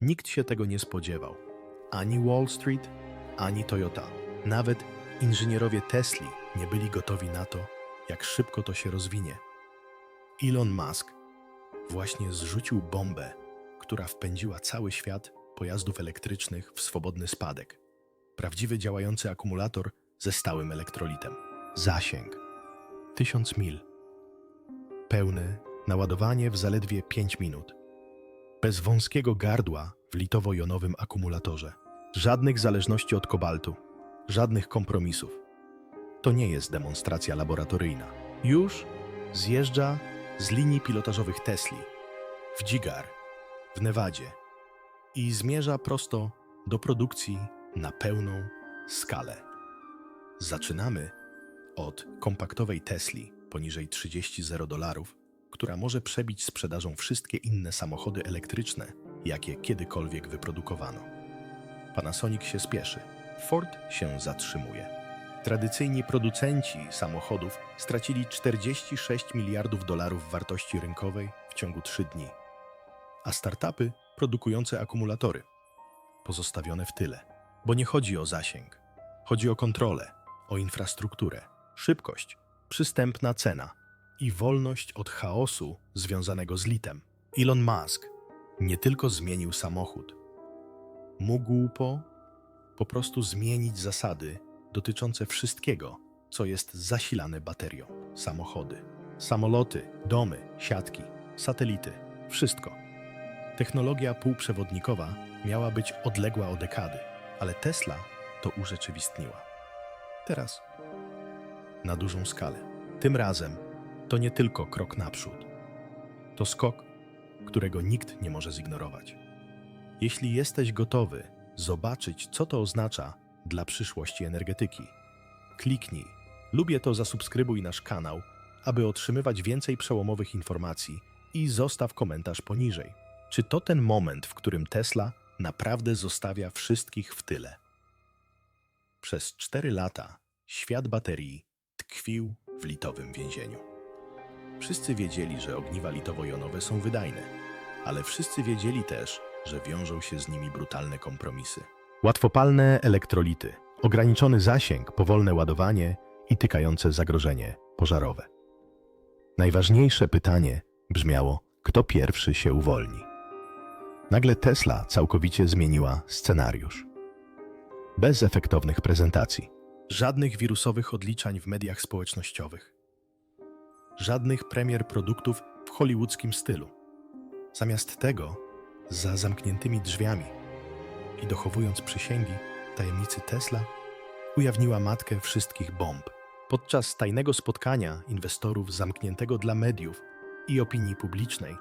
Nikt się tego nie spodziewał. Ani Wall Street, ani Toyota. Nawet inżynierowie Tesli nie byli gotowi na to, jak szybko to się rozwinie. Elon Musk właśnie zrzucił bombę, która wpędziła cały świat pojazdów elektrycznych w swobodny spadek. Prawdziwy działający akumulator ze stałym elektrolitem. Zasięg 1000 mil. Pełne naładowanie w zaledwie 5 minut. Bez wąskiego gardła w litowo-jonowym akumulatorze. Żadnych zależności od kobaltu, żadnych kompromisów. To nie jest demonstracja laboratoryjna. Już zjeżdża z linii pilotażowych Tesli w Dzigar, w Nevadzie i zmierza prosto do produkcji na pełną skalę. Zaczynamy od kompaktowej Tesli poniżej 30 dolarów, która może przebić sprzedażą wszystkie inne samochody elektryczne, jakie kiedykolwiek wyprodukowano. Panasonic się spieszy, Ford się zatrzymuje. Tradycyjni producenci samochodów stracili 46 miliardów dolarów wartości rynkowej w ciągu 3 dni, a startupy produkujące akumulatory pozostawione w tyle. Bo nie chodzi o zasięg, chodzi o kontrolę, o infrastrukturę, szybkość, przystępna cena i wolność od chaosu związanego z litem. Elon Musk nie tylko zmienił samochód, mógł po, po prostu zmienić zasady dotyczące wszystkiego, co jest zasilane baterią. Samochody, samoloty, domy, siatki, satelity, wszystko. Technologia półprzewodnikowa miała być odległa o dekady, ale Tesla to urzeczywistniła. Teraz na dużą skalę. Tym razem to nie tylko krok naprzód. To skok, którego nikt nie może zignorować. Jeśli jesteś gotowy zobaczyć, co to oznacza dla przyszłości energetyki, kliknij. Lubię to, zasubskrybuj nasz kanał, aby otrzymywać więcej przełomowych informacji i zostaw komentarz poniżej. Czy to ten moment, w którym Tesla naprawdę zostawia wszystkich w tyle? Przez cztery lata świat baterii tkwił w litowym więzieniu. Wszyscy wiedzieli, że ogniwa litowo-jonowe są wydajne, ale wszyscy wiedzieli też, że wiążą się z nimi brutalne kompromisy. Łatwopalne elektrolity, ograniczony zasięg, powolne ładowanie i tykające zagrożenie pożarowe. Najważniejsze pytanie brzmiało, kto pierwszy się uwolni. Nagle Tesla całkowicie zmieniła scenariusz. Bez efektownych prezentacji. Żadnych wirusowych odliczań w mediach społecznościowych. Żadnych premier produktów w hollywoodzkim stylu. Zamiast tego, za zamkniętymi drzwiami i dochowując przysięgi tajemnicy Tesla, ujawniła matkę wszystkich bomb. Podczas tajnego spotkania inwestorów zamkniętego dla mediów i opinii publicznej,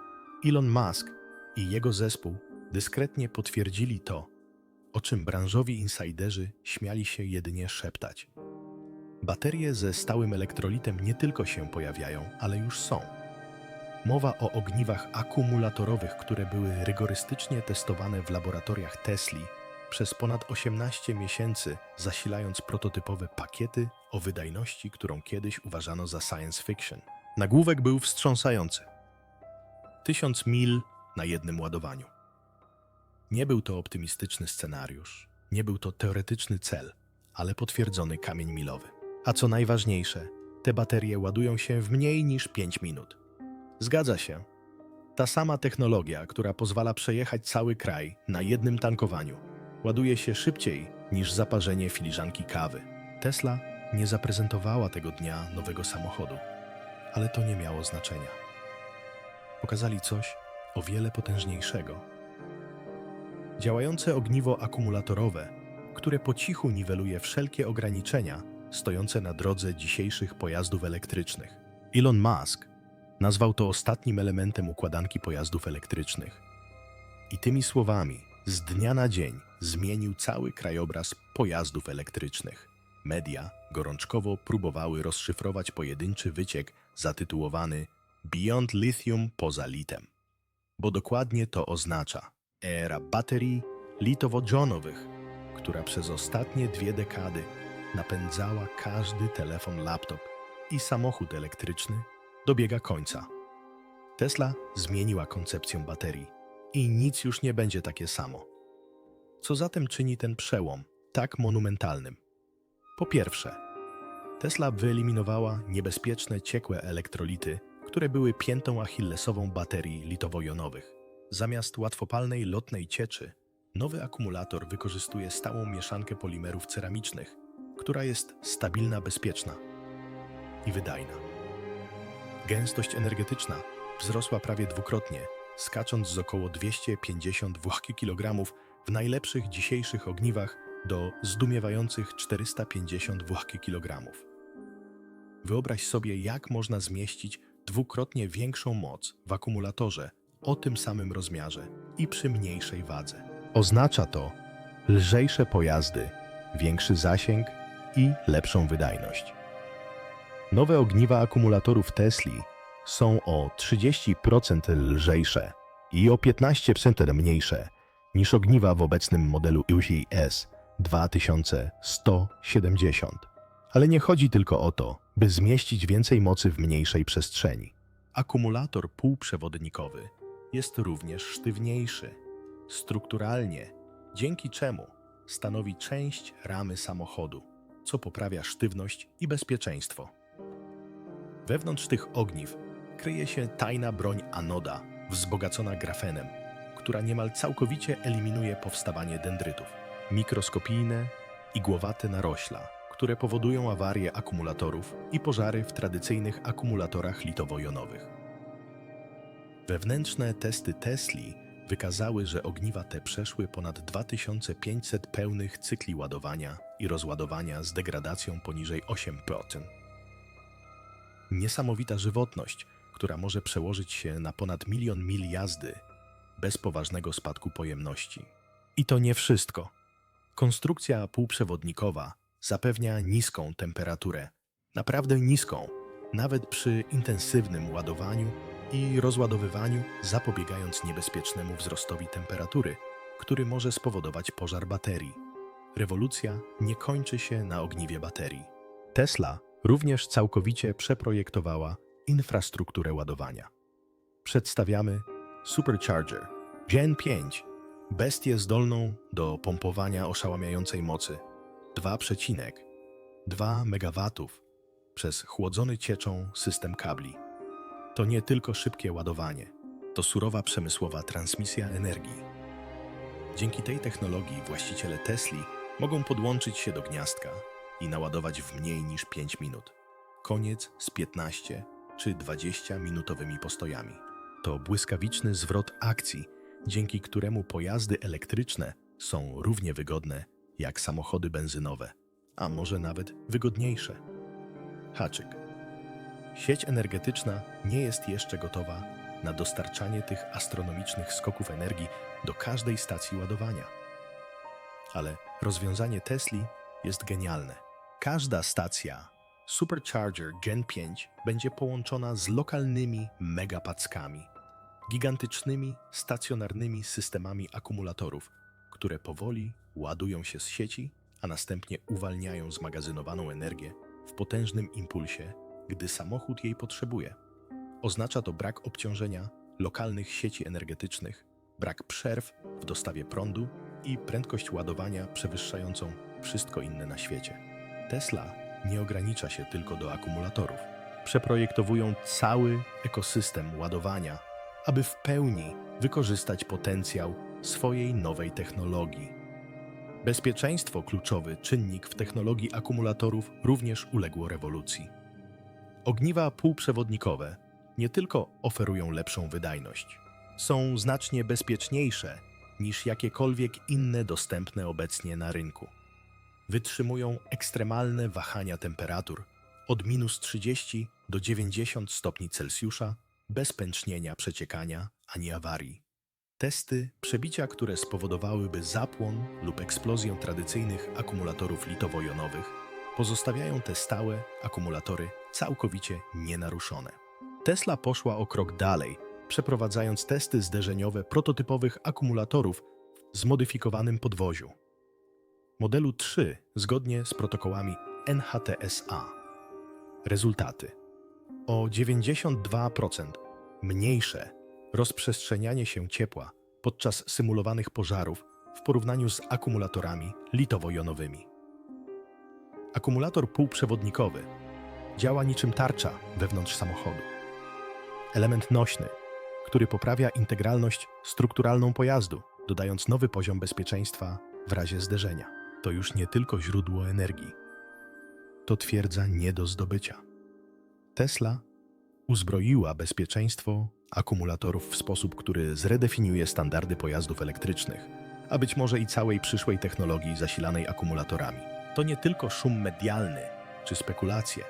Elon Musk i jego zespół dyskretnie potwierdzili to, o czym branżowi insiderzy śmiali się jedynie szeptać. Baterie ze stałym elektrolitem nie tylko się pojawiają, ale już są. Mowa o ogniwach akumulatorowych, które były rygorystycznie testowane w laboratoriach Tesli przez ponad 18 miesięcy, zasilając prototypowe pakiety o wydajności, którą kiedyś uważano za science fiction. Nagłówek był wstrząsający. Tysiąc mil na jednym ładowaniu. Nie był to optymistyczny scenariusz, nie był to teoretyczny cel, ale potwierdzony kamień milowy. A co najważniejsze, te baterie ładują się w mniej niż 5 minut. Zgadza się. Ta sama technologia, która pozwala przejechać cały kraj na jednym tankowaniu, ładuje się szybciej niż zaparzenie filiżanki kawy. Tesla nie zaprezentowała tego dnia nowego samochodu, ale to nie miało znaczenia. Pokazali coś o wiele potężniejszego. Działające ogniwo akumulatorowe, które po cichu niweluje wszelkie ograniczenia stojące na drodze dzisiejszych pojazdów elektrycznych. Elon Musk nazwał to ostatnim elementem układanki pojazdów elektrycznych. I tymi słowami z dnia na dzień zmienił cały krajobraz pojazdów elektrycznych. Media gorączkowo próbowały rozszyfrować pojedynczy wyciek zatytułowany Beyond Lithium poza litem, bo dokładnie to oznacza era baterii litowo-jonowych, która przez ostatnie dwie dekady napędzała każdy telefon, laptop i samochód elektryczny, dobiega końca. Tesla zmieniła koncepcję baterii. i nic już nie będzie takie samo. Co zatem czyni ten przełom tak monumentalnym? Po pierwsze, Tesla wyeliminowała niebezpieczne ciekłe elektrolity, które były piętą achillesową baterii litowo-jonowych. Zamiast łatwopalnej lotnej cieczy, nowy akumulator wykorzystuje stałą mieszankę polimerów ceramicznych, która jest stabilna, bezpieczna i wydajna. Gęstość energetyczna wzrosła prawie dwukrotnie, skacząc z około 252 kg w najlepszych dzisiejszych ogniwach do zdumiewających 452 kg. Wyobraź sobie, jak można zmieścić dwukrotnie większą moc w akumulatorze o tym samym rozmiarze i przy mniejszej wadze. Oznacza to lżejsze pojazdy, większy zasięg i lepszą wydajność. Nowe ogniwa akumulatorów Tesli są o 30% lżejsze i o 15% mniejsze niż ogniwa w obecnym modelu UCS 2170. Ale nie chodzi tylko o to, by zmieścić więcej mocy w mniejszej przestrzeni. Akumulator półprzewodnikowy jest również sztywniejszy, strukturalnie, dzięki czemu stanowi część ramy samochodu, co poprawia sztywność i bezpieczeństwo. Wewnątrz tych ogniw kryje się tajna broń anoda, wzbogacona grafenem, która niemal całkowicie eliminuje powstawanie dendrytów. Mikroskopijne, igłowate narośla, które powodują awarie akumulatorów i pożary w tradycyjnych akumulatorach litowo-jonowych. Wewnętrzne testy Tesli wykazały, że ogniwa te przeszły ponad 2500 pełnych cykli ładowania i rozładowania z degradacją poniżej 8%. Niesamowita żywotność, która może przełożyć się na ponad milion mil jazdy bez poważnego spadku pojemności. I to nie wszystko. Konstrukcja półprzewodnikowa zapewnia niską temperaturę, naprawdę niską, nawet przy intensywnym ładowaniu i rozładowywaniu, zapobiegając niebezpiecznemu wzrostowi temperatury, który może spowodować pożar baterii. Rewolucja nie kończy się na ogniwie baterii. Tesla również całkowicie przeprojektowała infrastrukturę ładowania. Przedstawiamy Supercharger Gen 5, bestię zdolną do pompowania oszałamiającej mocy 2,2 MW przez chłodzony cieczą system kabli. To nie tylko szybkie ładowanie, to surowa przemysłowa transmisja energii. Dzięki tej technologii właściciele Tesli mogą podłączyć się do gniazdka i naładować w mniej niż 5 minut. Koniec z 15 czy 20 minutowymi postojami. To błyskawiczny zwrot akcji, dzięki któremu pojazdy elektryczne są równie wygodne jak samochody benzynowe, a może nawet wygodniejsze. Haczyk. Sieć energetyczna nie jest jeszcze gotowa na dostarczanie tych astronomicznych skoków energii do każdej stacji ładowania. Ale rozwiązanie Tesli jest genialne. Każda stacja Supercharger Gen 5 będzie połączona z lokalnymi megapackami, gigantycznymi stacjonarnymi systemami akumulatorów, które powoli ładują się z sieci, a następnie uwalniają zmagazynowaną energię w potężnym impulsie, gdy samochód jej potrzebuje. Oznacza to brak obciążenia lokalnych sieci energetycznych, brak przerw w dostawie prądu i prędkość ładowania przewyższającą wszystko inne na świecie. Tesla nie ogranicza się tylko do akumulatorów. Przeprojektowują cały ekosystem ładowania, aby w pełni wykorzystać potencjał swojej nowej technologii. Bezpieczeństwo kluczowy czynnik w technologii akumulatorów również uległo rewolucji. Ogniwa półprzewodnikowe nie tylko oferują lepszą wydajność, są znacznie bezpieczniejsze niż jakiekolwiek inne dostępne obecnie na rynku. Wytrzymują ekstremalne wahania temperatur od minus 30 do 90 stopni Celsjusza bez pęcznienia, przeciekania ani awarii. Testy przebicia, które spowodowałyby zapłon lub eksplozję tradycyjnych akumulatorów litowo-jonowych, pozostawiają te stałe akumulatory całkowicie nienaruszone. Tesla poszła o krok dalej, przeprowadzając testy zderzeniowe prototypowych akumulatorów w zmodyfikowanym podwoziu. Modelu 3 zgodnie z protokołami NHTSA. Rezultaty: o 92% mniejsze rozprzestrzenianie się ciepła podczas symulowanych pożarów w porównaniu z akumulatorami litowo-jonowymi. Akumulator półprzewodnikowy działa niczym tarcza wewnątrz samochodu. Element nośny, który poprawia integralność strukturalną pojazdu, dodając nowy poziom bezpieczeństwa w razie zderzenia. To już nie tylko źródło energii. To twierdza nie do zdobycia. Tesla uzbroiła bezpieczeństwo akumulatorów w sposób, który zredefiniuje standardy pojazdów elektrycznych, a być może i całej przyszłej technologii zasilanej akumulatorami. To nie tylko szum medialny czy spekulacje.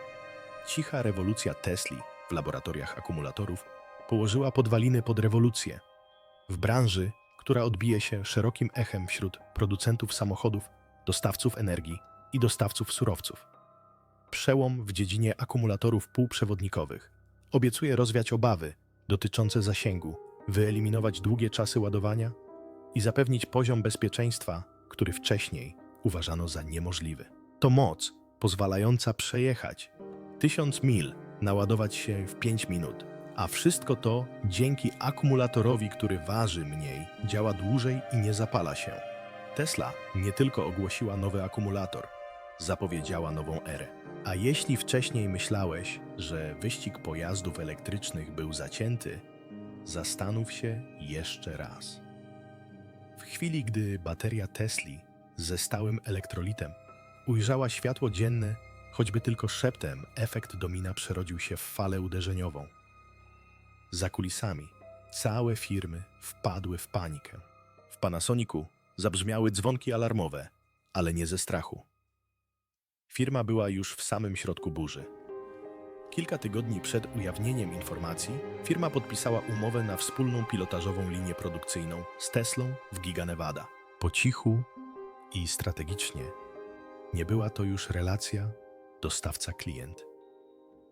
Cicha rewolucja Tesli w laboratoriach akumulatorów położyła podwaliny pod rewolucję w branży, która odbije się szerokim echem wśród producentów samochodów, dostawców energii i dostawców surowców. Przełom w dziedzinie akumulatorów półprzewodnikowych obiecuje rozwiać obawy dotyczące zasięgu, wyeliminować długie czasy ładowania i zapewnić poziom bezpieczeństwa, który wcześniej uważano za niemożliwy. To moc pozwalająca przejechać tysiąc mil, naładować się w 5 minut, a wszystko to dzięki akumulatorowi, który waży mniej, działa dłużej i nie zapala się. Tesla nie tylko ogłosiła nowy akumulator, zapowiedziała nową erę. A jeśli wcześniej myślałeś, że wyścig pojazdów elektrycznych był zacięty, zastanów się jeszcze raz. W chwili, gdy bateria Tesli ze stałym elektrolitem ujrzała światło dzienne, choćby tylko szeptem, efekt domina przerodził się w falę uderzeniową. Za kulisami całe firmy wpadły w panikę. W Panasonicu zabrzmiały dzwonki alarmowe, ale nie ze strachu. Firma była już w samym środku burzy. Kilka tygodni przed ujawnieniem informacji, firma podpisała umowę na wspólną pilotażową linię produkcyjną z Teslą w Giga Nevada. Po cichu i strategicznie nie była to już relacja dostawca-klient.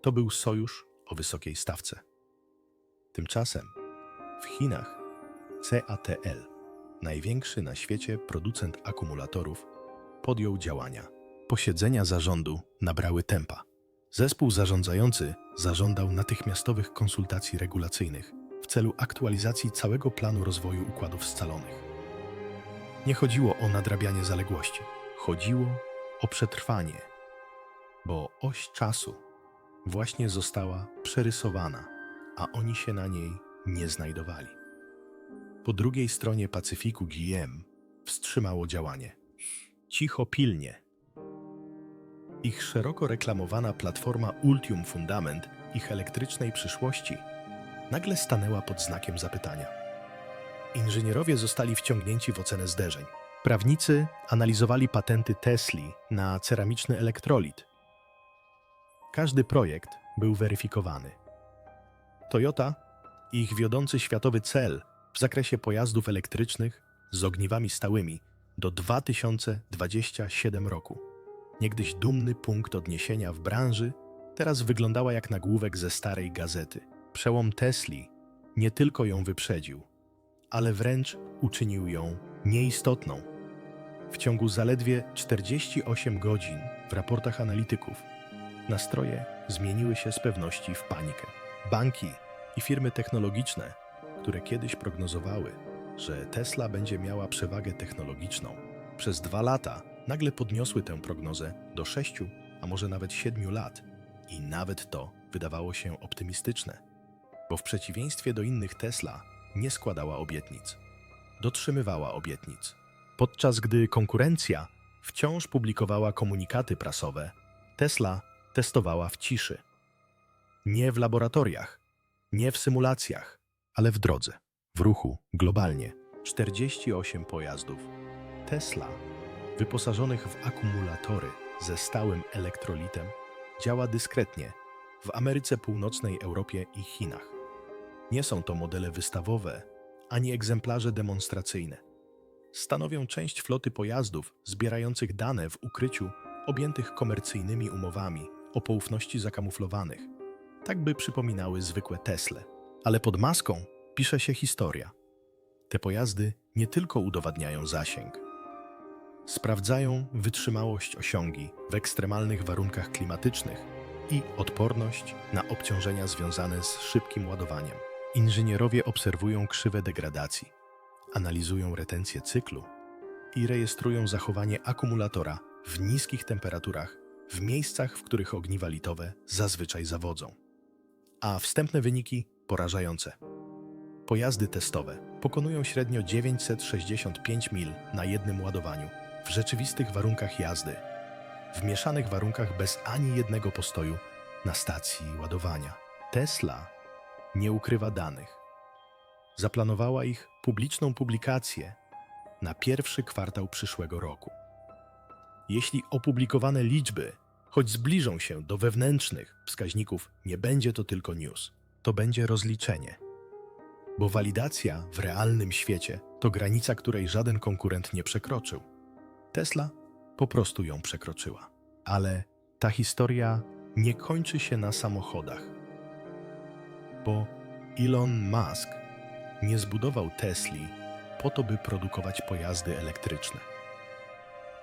To był sojusz o wysokiej stawce. Tymczasem w Chinach CATL, największy na świecie producent akumulatorów, podjął działania. Posiedzenia zarządu nabrały tempa. Zespół zarządzający zażądał natychmiastowych konsultacji regulacyjnych w celu aktualizacji całego planu rozwoju układów scalonych. Nie chodziło o nadrabianie zaległości, chodziło o przetrwanie, bo oś czasu właśnie została przerysowana, a oni się na niej nie znajdowali. Po drugiej stronie Pacyfiku GM wstrzymało działanie. Cicho pilnie ich szeroko reklamowana platforma Ultium Fundament ich elektrycznej przyszłości nagle stanęła pod znakiem zapytania. Inżynierowie zostali wciągnięci w ocenę zderzeń. Prawnicy analizowali patenty Tesli na ceramiczny elektrolit. Każdy projekt był weryfikowany. Toyota i ich wiodący światowy cel w zakresie pojazdów elektrycznych z ogniwami stałymi do 2027 roku niegdyś dumny punkt odniesienia w branży, teraz wyglądała jak nagłówek ze starej gazety. Przełom Tesli nie tylko ją wyprzedził, ale wręcz uczynił ją nieistotną. W ciągu zaledwie 48 godzin w raportach analityków nastroje zmieniły się z pewności w panikę. Banki i firmy technologiczne, które kiedyś prognozowały, że Tesla będzie miała przewagę technologiczną, przez dwa lata nagle podniosły tę prognozę do 6, a może nawet 7 lat. I nawet to wydawało się optymistyczne, bo w przeciwieństwie do innych Tesla nie składała obietnic. Dotrzymywała obietnic. Podczas gdy konkurencja wciąż publikowała komunikaty prasowe, Tesla testowała w ciszy. Nie w laboratoriach, nie w symulacjach, ale w drodze, w ruchu, globalnie. 48 pojazdów. Tesla wyposażonych w akumulatory ze stałym elektrolitem, działa dyskretnie w Ameryce Północnej, Europie i Chinach. Nie są to modele wystawowe ani egzemplarze demonstracyjne. Stanowią część floty pojazdów zbierających dane w ukryciu objętych komercyjnymi umowami o poufności zakamuflowanych, tak by przypominały zwykłe Tesle. Ale pod maską pisze się historia. Te pojazdy nie tylko udowadniają zasięg, sprawdzają wytrzymałość osiągi w ekstremalnych warunkach klimatycznych i odporność na obciążenia związane z szybkim ładowaniem. Inżynierowie obserwują krzywę degradacji, analizują retencję cyklu i rejestrują zachowanie akumulatora w niskich temperaturach w miejscach, w których ogniwa litowe zazwyczaj zawodzą. A wstępne wyniki porażające. Pojazdy testowe pokonują średnio 965 mil na jednym ładowaniu w rzeczywistych warunkach jazdy, w mieszanych warunkach bez ani jednego postoju na stacji ładowania. Tesla nie ukrywa danych. Zaplanowała ich publiczną publikację na pierwszy kwartał przyszłego roku. Jeśli opublikowane liczby choć zbliżą się do wewnętrznych wskaźników, nie będzie to tylko news, to będzie rozliczenie. Bo walidacja w realnym świecie to granica, której żaden konkurent nie przekroczył. Tesla po prostu ją przekroczyła. Ale ta historia nie kończy się na samochodach. Bo Elon Musk nie zbudował Tesli po to, by produkować pojazdy elektryczne.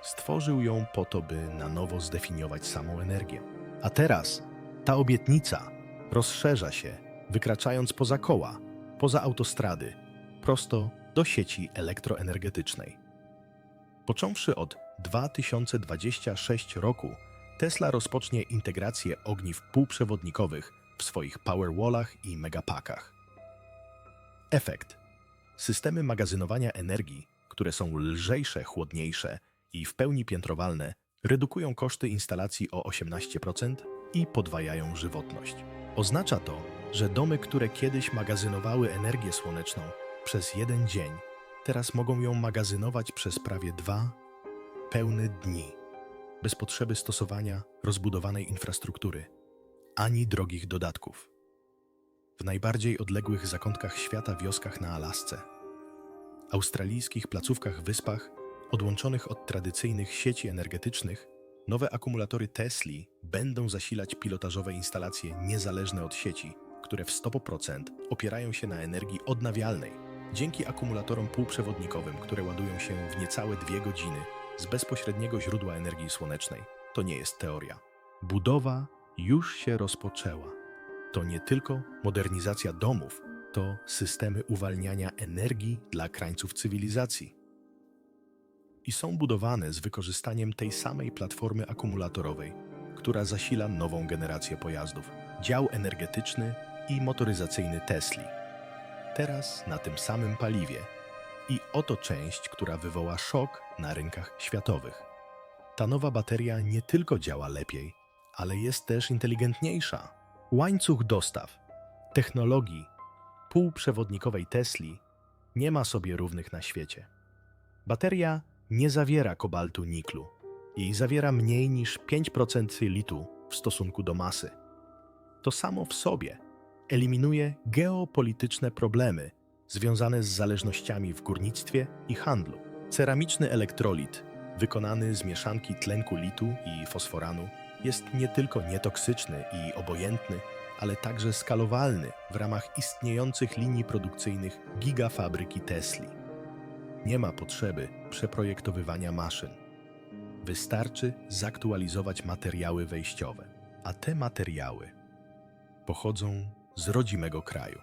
Stworzył ją po to, by na nowo zdefiniować samą energię. A teraz ta obietnica rozszerza się, wykraczając poza koła, poza autostrady, prosto do sieci elektroenergetycznej. Począwszy od 2026 roku, Tesla rozpocznie integrację ogniw półprzewodnikowych w swoich Powerwallach i Megapakach. Efekt. Systemy magazynowania energii, które są lżejsze, chłodniejsze i w pełni piętrowalne, redukują koszty instalacji o 18% i podwajają żywotność. Oznacza to, że domy, które kiedyś magazynowały energię słoneczną przez jeden dzień, teraz mogą ją magazynować przez prawie dwa pełne dni, bez potrzeby stosowania rozbudowanej infrastruktury ani drogich dodatków. W najbardziej odległych zakątkach świata wioskach na Alasce, australijskich placówkach wyspach odłączonych od tradycyjnych sieci energetycznych, nowe akumulatory Tesli będą zasilać pilotażowe instalacje niezależne od sieci, które w 100% opierają się na energii odnawialnej, dzięki akumulatorom półprzewodnikowym, które ładują się w niecałe dwie godziny z bezpośredniego źródła energii słonecznej. To nie jest teoria. Budowa już się rozpoczęła. To nie tylko modernizacja domów, to systemy uwalniania energii dla krańców cywilizacji. I są budowane z wykorzystaniem tej samej platformy akumulatorowej, która zasila nową generację pojazdów, dział energetyczny i motoryzacyjny Tesli. Teraz na tym samym paliwie. I oto część, która wywoła szok na rynkach światowych. Ta nowa bateria nie tylko działa lepiej, ale jest też inteligentniejsza. Łańcuch dostaw technologii półprzewodnikowej Tesli nie ma sobie równych na świecie. Bateria nie zawiera kobaltu niklu i zawiera mniej niż 5% litu w stosunku do masy. To samo w sobie eliminuje geopolityczne problemy związane z zależnościami w górnictwie i handlu. Ceramiczny elektrolit, wykonany z mieszanki tlenku litu i fosforanu, jest nie tylko nietoksyczny i obojętny, ale także skalowalny w ramach istniejących linii produkcyjnych gigafabryki Tesli. Nie ma potrzeby przeprojektowywania maszyn. Wystarczy zaktualizować materiały wejściowe, a te materiały pochodzą z rodzimego kraju.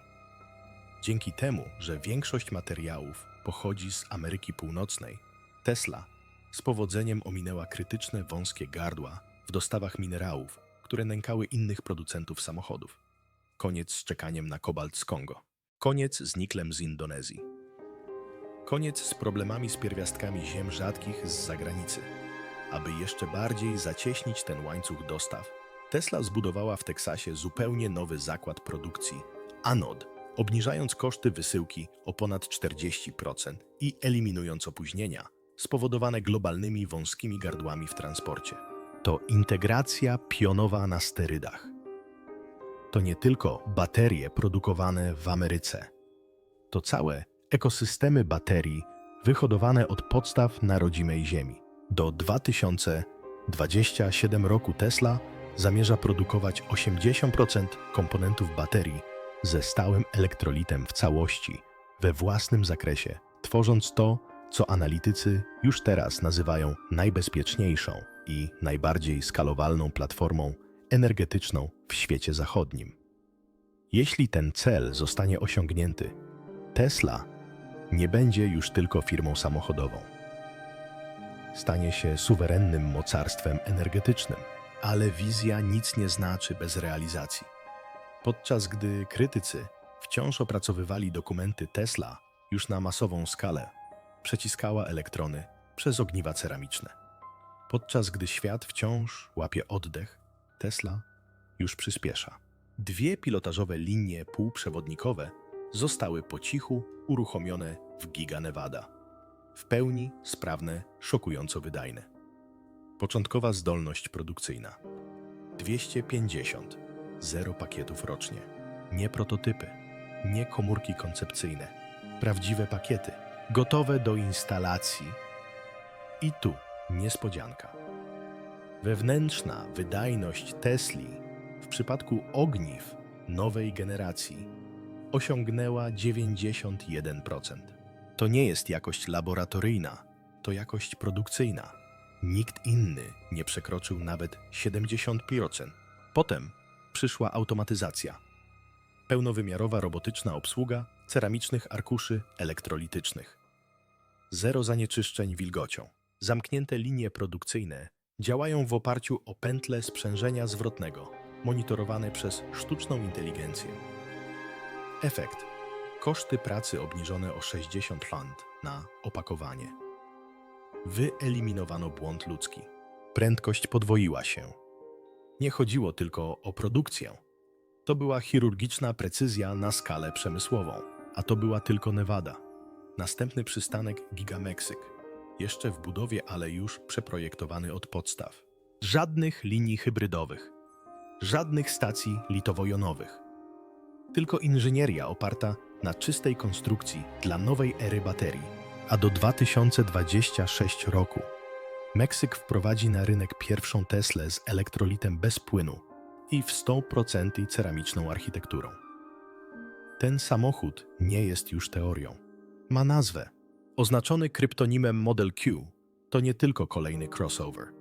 Dzięki temu, że większość materiałów pochodzi z Ameryki Północnej, Tesla z powodzeniem ominęła krytyczne wąskie gardła w dostawach minerałów, które nękały innych producentów samochodów. Koniec z czekaniem na kobalt z Kongo. Koniec z niklem z Indonezji. Koniec z problemami z pierwiastkami ziem rzadkich z zagranicy. Aby jeszcze bardziej zacieśnić ten łańcuch dostaw, Tesla zbudowała w Teksasie zupełnie nowy zakład produkcji Anod, obniżając koszty wysyłki o ponad 40% i eliminując opóźnienia spowodowane globalnymi wąskimi gardłami w transporcie. To integracja pionowa na sterydach. To nie tylko baterie produkowane w Ameryce. To całe ekosystemy baterii wyhodowane od podstaw na rodzimej Ziemi. Do 2027 roku Tesla zamierza produkować 80% komponentów baterii ze stałym elektrolitem w całości, we własnym zakresie, tworząc to, co analitycy już teraz nazywają najbezpieczniejszą i najbardziej skalowalną platformą energetyczną w świecie zachodnim. Jeśli ten cel zostanie osiągnięty, Tesla nie będzie już tylko firmą samochodową. Stanie się suwerennym mocarstwem energetycznym, ale wizja nic nie znaczy bez realizacji. Podczas gdy krytycy wciąż opracowywali dokumenty Tesla już na masową skalę, przeciskała elektrony przez ogniwa ceramiczne. Podczas gdy świat wciąż łapie oddech, Tesla już przyspiesza. Dwie pilotażowe linie półprzewodnikowe zostały po cichu uruchomione w Giga Nevada. W pełni sprawne, szokująco wydajne. Początkowa zdolność produkcyjna 250, zero pakietów rocznie. Nie prototypy, nie komórki koncepcyjne, prawdziwe pakiety, gotowe do instalacji. I tu niespodzianka. Wewnętrzna wydajność Tesli w przypadku ogniw nowej generacji osiągnęła 91%. To nie jest jakość laboratoryjna, to jakość produkcyjna. Nikt inny nie przekroczył nawet 70%. Potem przyszła automatyzacja. Pełnowymiarowa robotyczna obsługa ceramicznych arkuszy elektrolitycznych. Zero zanieczyszczeń wilgocią. Zamknięte linie produkcyjne działają w oparciu o pętle sprzężenia zwrotnego, monitorowane przez sztuczną inteligencję. Efekt. Koszty pracy obniżone o 60 fund na opakowanie. Wyeliminowano błąd ludzki. Prędkość podwoiła się. Nie chodziło tylko o produkcję. To była chirurgiczna precyzja na skalę przemysłową, a to była tylko Nevada. Następny przystanek Gigameksyk. Jeszcze w budowie, ale już przeprojektowany od podstaw. Żadnych linii hybrydowych. Żadnych stacji litowo-jonowych. Tylko inżynieria oparta na czystej konstrukcji dla nowej ery baterii. A do 2026 roku Meksyk wprowadzi na rynek pierwszą Teslę z elektrolitem bez płynu i w 100% ceramiczną architekturą. Ten samochód nie jest już teorią. Ma nazwę. Oznaczony kryptonimem Model Q, to nie tylko kolejny crossover.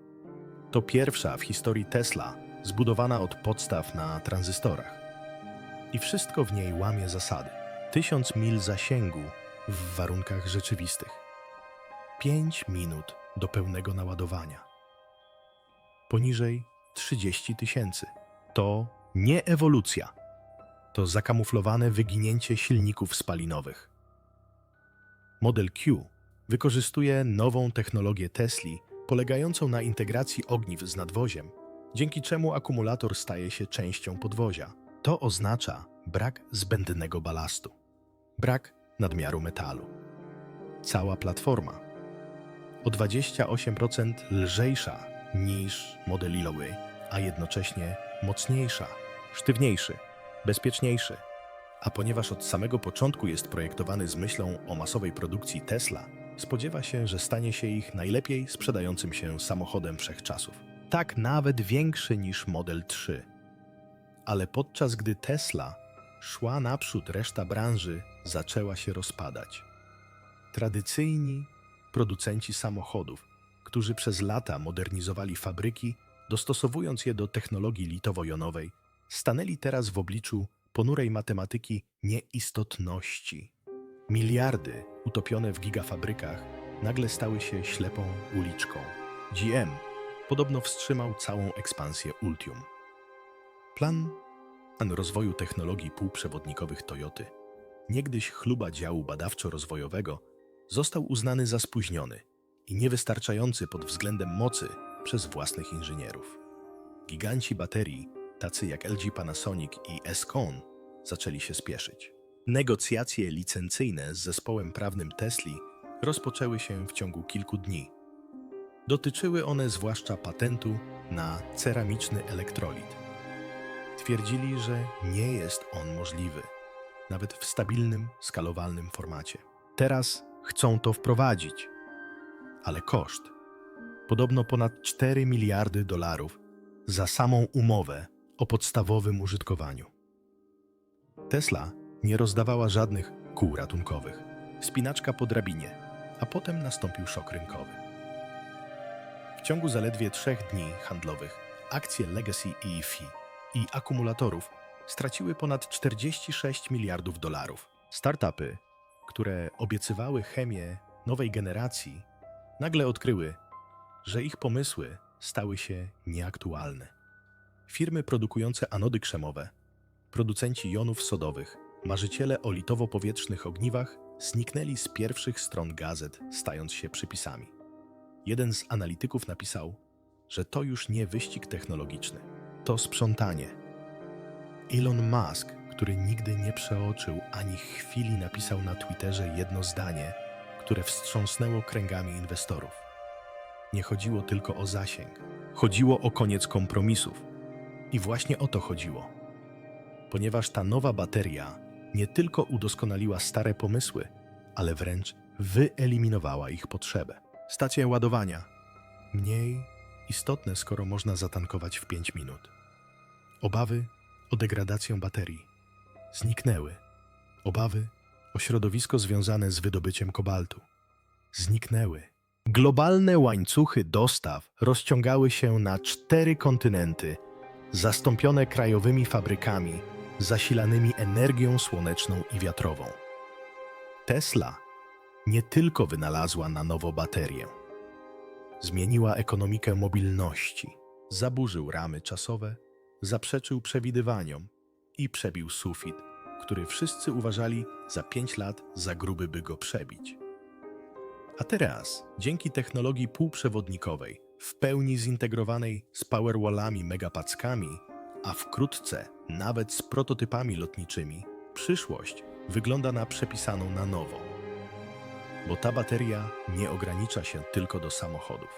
To pierwsza w historii Tesla zbudowana od podstaw na tranzystorach. I wszystko w niej łamie zasady. Tysiąc mil zasięgu w warunkach rzeczywistych. 5 minut do pełnego naładowania. Poniżej 30 tysięcy. To nie ewolucja. To zakamuflowane wyginięcie silników spalinowych. Model Q wykorzystuje nową technologię Tesli polegającą na integracji ogniw z nadwoziem, dzięki czemu akumulator staje się częścią podwozia. To oznacza brak zbędnego balastu, brak nadmiaru metalu. Cała platforma o 28% lżejsza niż model Illoway, a jednocześnie mocniejsza, sztywniejszy, bezpieczniejszy. A ponieważ od samego początku jest projektowany z myślą o masowej produkcji Tesla, spodziewa się, że stanie się ich najlepiej sprzedającym się samochodem wszechczasów. Tak nawet większy niż Model 3. Ale podczas gdy Tesla szła naprzód, reszta branży zaczęła się rozpadać. Tradycyjni producenci samochodów, którzy przez lata modernizowali fabryki, dostosowując je do technologii litowo-jonowej, stanęli teraz w obliczu ponurej matematyki nieistotności. Miliardy utopione w gigafabrykach nagle stały się ślepą uliczką. GM podobno wstrzymał całą ekspansję Ultium. Plan rozwoju technologii półprzewodnikowych Toyoty, niegdyś chluba działu badawczo-rozwojowego, został uznany za spóźniony i niewystarczający pod względem mocy przez własnych inżynierów. Giganci baterii, tacy jak LG Panasonic i Escon, zaczęli się spieszyć. Negocjacje licencyjne z zespołem prawnym Tesli rozpoczęły się w ciągu kilku dni. Dotyczyły one zwłaszcza patentu na ceramiczny elektrolit. Twierdzili, że nie jest on możliwy, nawet w stabilnym, skalowalnym formacie. Teraz chcą to wprowadzić, ale koszt podobno ponad 4 miliardy dolarów za samą umowę o podstawowym użytkowaniu. Tesla nie rozdawała żadnych kół ratunkowych. Spinaczka po drabinie, a potem nastąpił szok rynkowy. W ciągu zaledwie trzech dni handlowych akcje Legacy EFI i akumulatorów straciły ponad 46 miliardów dolarów. Startupy, które obiecywały chemię nowej generacji, nagle odkryły, że ich pomysły stały się nieaktualne. Firmy produkujące anody krzemowe, producenci jonów sodowych, marzyciele o litowo-powietrznych ogniwach zniknęli z pierwszych stron gazet, stając się przypisami. Jeden z analityków napisał, że to już nie wyścig technologiczny, to sprzątanie. Elon Musk, który nigdy nie przeoczył ani chwili, napisał na Twitterze jedno zdanie, które wstrząsnęło kręgami inwestorów. Nie chodziło tylko o zasięg, chodziło o koniec kompromisów. I właśnie o to chodziło. Ponieważ ta nowa bateria nie tylko udoskonaliła stare pomysły, ale wręcz wyeliminowała ich potrzebę. Stacje ładowania mniej istotne, skoro można zatankować w 5 minut. Obawy o degradację baterii zniknęły. Obawy o środowisko związane z wydobyciem kobaltu zniknęły. Globalne łańcuchy dostaw rozciągały się na cztery kontynenty, zastąpione krajowymi fabrykami zasilanymi energią słoneczną i wiatrową. Tesla nie tylko wynalazła na nowo baterię, zmieniła ekonomikę mobilności, zaburzył ramy czasowe, zaprzeczył przewidywaniom i przebił sufit, który wszyscy uważali za pięć lat za gruby, by go przebić. A teraz, dzięki technologii półprzewodnikowej, w pełni zintegrowanej z powerwallami megapackami, a wkrótce nawet z prototypami lotniczymi, przyszłość wygląda na przepisaną na nowo. Bo ta bateria nie ogranicza się tylko do samochodów.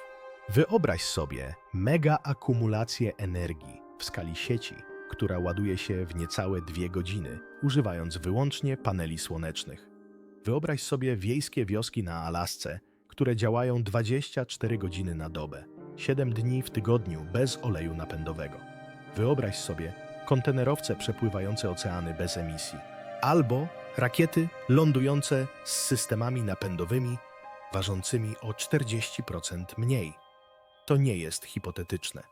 Wyobraź sobie mega akumulację energii w skali sieci, która ładuje się w niecałe dwie godziny, używając wyłącznie paneli słonecznych. Wyobraź sobie wiejskie wioski na Alasce, które działają 24 godziny na dobę, 7 dni w tygodniu bez oleju napędowego. Wyobraź sobie kontenerowce przepływające oceany bez emisji, albo rakiety lądujące z systemami napędowymi ważącymi o 40% mniej. To nie jest hipotetyczne.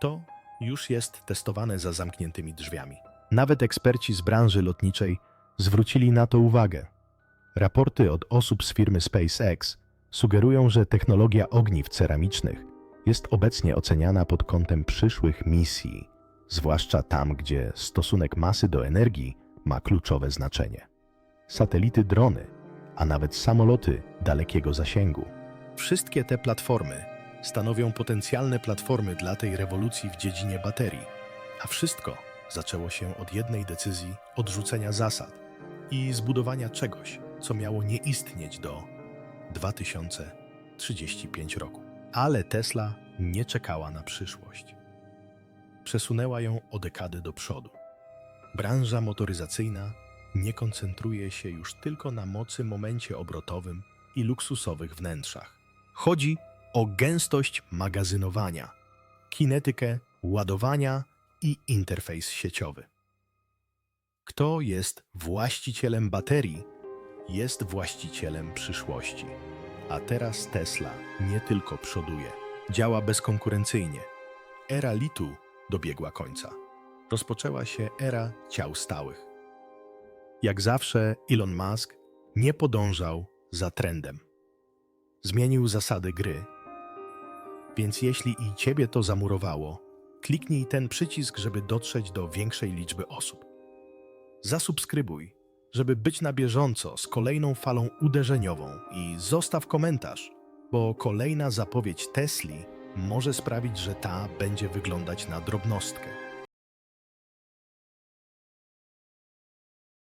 To już jest testowane za zamkniętymi drzwiami. Nawet eksperci z branży lotniczej zwrócili na to uwagę. Raporty od osób z firmy SpaceX sugerują, że technologia ogniw ceramicznych jest obecnie oceniana pod kątem przyszłych misji, zwłaszcza tam, gdzie stosunek masy do energii ma kluczowe znaczenie. Satelity, drony, a nawet samoloty dalekiego zasięgu. Wszystkie te platformy stanowią potencjalne platformy dla tej rewolucji w dziedzinie baterii, a wszystko zaczęło się od jednej decyzji odrzucenia zasad i zbudowania czegoś, co miało nie istnieć do 2035 roku. Ale Tesla nie czekała na przyszłość. Przesunęła ją o dekadę do przodu. Branża motoryzacyjna nie koncentruje się już tylko na mocy momencie obrotowym i luksusowych wnętrzach. Chodzi o gęstość magazynowania, kinetykę ładowania i interfejs sieciowy. Kto jest właścicielem baterii, jest właścicielem przyszłości. A teraz Tesla nie tylko przoduje, działa bezkonkurencyjnie. Era litu dobiegła końca. Rozpoczęła się era ciał stałych. Jak zawsze Elon Musk nie podążał za trendem. Zmienił zasady gry. Więc jeśli i ciebie to zamurowało, kliknij ten przycisk, żeby dotrzeć do większej liczby osób. Zasubskrybuj, żeby być na bieżąco z kolejną falą uderzeniową i zostaw komentarz, bo kolejna zapowiedź Tesli może sprawić, że ta będzie wyglądać na drobnostkę.